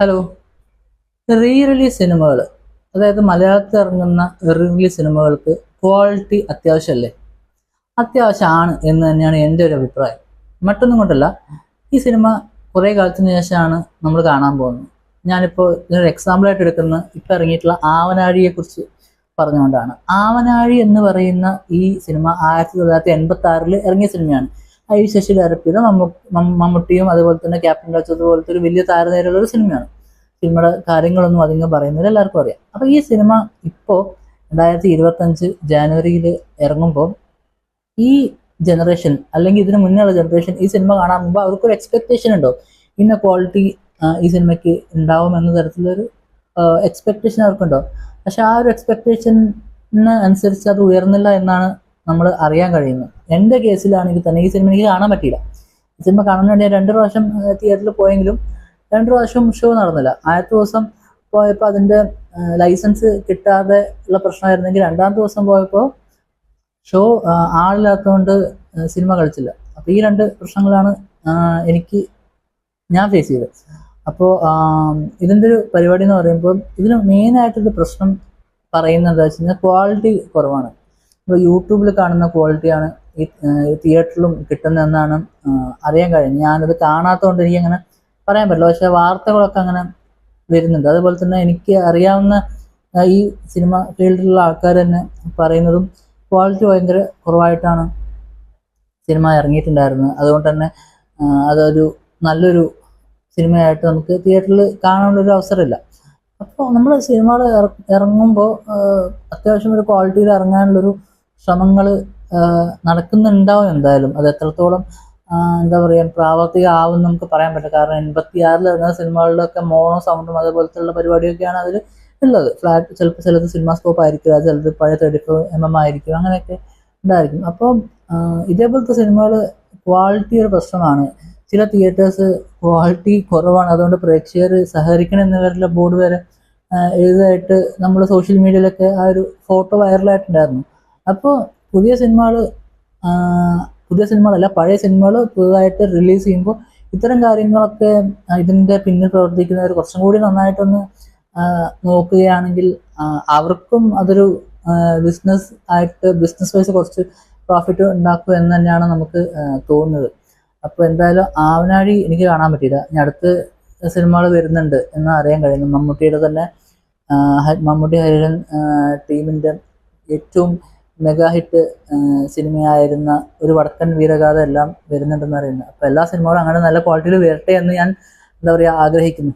Hello re release സിനിമകൾ അതായത് മലയാളത്തിൽ ഇറങ്ങുന്ന റീ റിലീസ് സിനിമകൾക്ക് ക്വാളിറ്റി അത്യാവശ്യമല്ലേ? അത്യാവശ്യമാണ് എന്ന് തന്നെയാണ് എന്റെ ഒരു അഭിപ്രായം. മറ്റൊന്നും കൊണ്ടല്ല. ഈ സിനിമ കുറേ കാലത്തിന് ശേഷമാണ് നമ്മൾ കാണാൻ പോകുന്നത്. ഞാനിപ്പോൾ ഇതിനൊരു എക്സാമ്പിളായിട്ട് എടുക്കുന്ന ഇപ്പം ഇറങ്ങിയിട്ടുള്ള ആവനാഴിയെക്കുറിച്ച് പറഞ്ഞുകൊണ്ടാണ്. ആവനാഴി എന്ന് പറയുന്ന ഈ സിനിമ ആയിരത്തി തൊള്ളായിരത്തി എൺപത്തി ആറിൽ ഇറങ്ങിയ സിനിമയാണ് ഐ ശശി ഡയറക്ട് ചെയ്ത. മമ്മൂ മമ്മൂട്ടിയും അതുപോലെ തന്നെ ക്യാപ്റ്റൻ രാജ് പോലത്തെ ഒരു വലിയ താരനിരയുള്ള ഒരു സിനിമയാണ്. സിനിമയുടെ കാര്യങ്ങളൊന്നും അധികം പറയുന്നില്ല എല്ലാവർക്കും അറിയാം. അപ്പൊ ഈ സിനിമ ഇപ്പോ രണ്ടായിരത്തി ഇരുപത്തഞ്ച് ജാനുവരിയിൽ ഇറങ്ങുമ്പോൾ ഈ ജനറേഷൻ അല്ലെങ്കിൽ ഇതിനു മുന്നേയുള്ള ജനറേഷൻ ഈ സിനിമ കാണാൻ മുമ്പ് അവർക്കൊരു എക്സ്പെക്ടേഷൻ ഉണ്ടോ? ഇന്ന ക്വാളിറ്റി ഈ സിനിമയ്ക്ക് ഉണ്ടാവും എന്ന തരത്തിലൊരു എക്സ്പെക്ടേഷൻ അവർക്കുണ്ടോ? പക്ഷെ ആ ഒരു എക്സ്പെക്ടേഷൻ അനുസരിച്ച് അത് ഉയർന്നില്ല എന്നാണ് നമ്മൾ അറിയാൻ കഴിയുന്നു. എന്റെ കേസിലാണെങ്കിൽ തന്നെ ഈ സിനിമ എനിക്ക് കാണാൻ പറ്റിയില്ല. ഈ സിനിമ കാണാൻ വേണ്ടി രണ്ട് പ്രാവശ്യം തിയേറ്ററിൽ പോയെങ്കിലും രണ്ട് പ്രാവശ്യം ഷോ നടന്നില്ല. ആദ്യത്തെ ദിവസം പോയപ്പോൾ അതിന്റെ ലൈസൻസ് കിട്ടാതെ ഉള്ള പ്രശ്നമായിരുന്നെങ്കിൽ രണ്ടാമത്തെ ദിവസം പോയപ്പോൾ ഷോ ആളില്ലാത്തതുകൊണ്ട് സിനിമ കളിച്ചില്ല. അപ്പോൾ ഈ രണ്ട് പ്രശ്നങ്ങളാണ് എനിക്ക് ഞാൻ ഫേസ് ചെയ്തത്. അപ്പോൾ ഇതിന്റെ ഒരു പരിപാടി എന്ന് പറയുമ്പോൾ ഇതിന് മെയിനായിട്ടൊരു പ്രശ്നം പറയുന്നത് എന്താ വെച്ച് കഴിഞ്ഞാൽ ക്വാളിറ്റി കുറവാണ്. ഇപ്പോൾ യൂട്യൂബിൽ കാണുന്ന ക്വാളിറ്റിയാണ് ഈ തിയേറ്ററിലും കിട്ടുന്നതെന്നാണ് അറിയാൻ കഴിഞ്ഞത്. ഞാനത് കാണാത്തതുകൊണ്ട് എനിക്ക് അങ്ങനെ പറയാൻ പറ്റില്ല. പക്ഷേ വാർത്തകളൊക്കെ അങ്ങനെ വരുന്നുണ്ട്. അതുപോലെ തന്നെ എനിക്ക് അറിയാവുന്ന ഈ സിനിമ ഫീൽഡിലുള്ള ആൾക്കാർ തന്നെ പറയുന്നതും ക്വാളിറ്റി ഭയങ്കര കുറവായിട്ടാണ് സിനിമ ഇറങ്ങിയിട്ടുണ്ടായിരുന്നത്. അതുകൊണ്ട് തന്നെ അതൊരു നല്ലൊരു സിനിമയായിട്ട് നമുക്ക് തിയേറ്ററിൽ കാണാനുള്ളൊരു അവസരമില്ല. അപ്പോൾ നമ്മൾ സിനിമകൾ ഇറങ്ങുമ്പോൾ അത്യാവശ്യം ഒരു ക്വാളിറ്റിയിൽ ഇറങ്ങാനുള്ളൊരു ശ്രമങ്ങൾ നടക്കുന്നുണ്ടാവും എന്തായാലും. അത് എത്രത്തോളം എന്താ പറയുക പ്രാവർത്തികമാവും നമുക്ക് പറയാൻ പറ്റില്ല. കാരണം എൺപത്തി ആറിൽ ഇറങ്ങുന്ന സിനിമകളിലൊക്കെ മോണോ സൗണ്ടും അതുപോലത്തെ പരിപാടിയൊക്കെയാണ് അതിൽ ഉള്ളത്. ഫ്ലാറ്റ് ചിലപ്പോൾ ചിലത് സിനിമ സ്കോപ്പ് ആയിരിക്കും അത് ചിലത് പഴയ ഫോർ എം എം ആയിരിക്കും അങ്ങനെയൊക്കെ ഉണ്ടായിരിക്കും. അപ്പോൾ ഇതേപോലത്തെ സിനിമകൾ ക്വാളിറ്റി ഒരു പ്രശ്നമാണ്. ചില തിയേറ്റേഴ്സ് ക്വാളിറ്റി കുറവാണ്. അതുകൊണ്ട് പ്രേക്ഷകർ സഹകരിക്കണം എന്നവരുടെ ബോർഡ് വരെ എഴുതായിട്ട് നമ്മൾ സോഷ്യൽ മീഡിയയിലൊക്കെ ആ ഒരു ഫോട്ടോ വൈറലായിട്ടുണ്ടായിരുന്നു. അപ്പോൾ പുതിയ സിനിമകൾ പുതിയ സിനിമകളല്ല പഴയ സിനിമകൾ പുതുതായിട്ട് റിലീസ് ചെയ്യുമ്പോൾ ഇത്തരം കാര്യങ്ങളൊക്കെ ഇതിന്റെ പിന്നിൽ പ്രവർത്തിക്കുന്നവർ കുറച്ചും കൂടി നന്നായിട്ടൊന്ന് നോക്കുകയാണെങ്കിൽ അവർക്കും അതൊരു ബിസിനസ് ആയിട്ട് ബിസിനസ് വൈസ് കുറച്ച് പ്രോഫിറ്റ് ഉണ്ടാക്കും എന്ന് തന്നെയാണ് നമുക്ക് തോന്നുന്നത്. അപ്പോൾ എന്തായാലും ആവനാഴി എനിക്ക് കാണാൻ പറ്റിയില്ല. ഇനി അടുത്ത് സിനിമകൾ വരുന്നുണ്ട് എന്ന് അറിയാൻ കഴിയുന്നു. മമ്മൂട്ടിയുടെ തന്നെ മമ്മൂട്ടി ഹരിഹരൻ ടീമിന്റെ ഏറ്റവും മെഗാ ഹിറ്റ് സിനിമയായിരുന്ന ഒരു വടക്കൻ വീരഗാഥ എല്ലാം വരുന്നുണ്ടെന്ന് അറിയുന്നത് അപ്പോൾ എല്ലാ സിനിമകളും അങ്ങനെ നല്ല ക്വാളിറ്റിയിൽ വരട്ടെ എന്ന് ഞാൻ എന്താ പറയുക ആഗ്രഹിക്കുന്നു.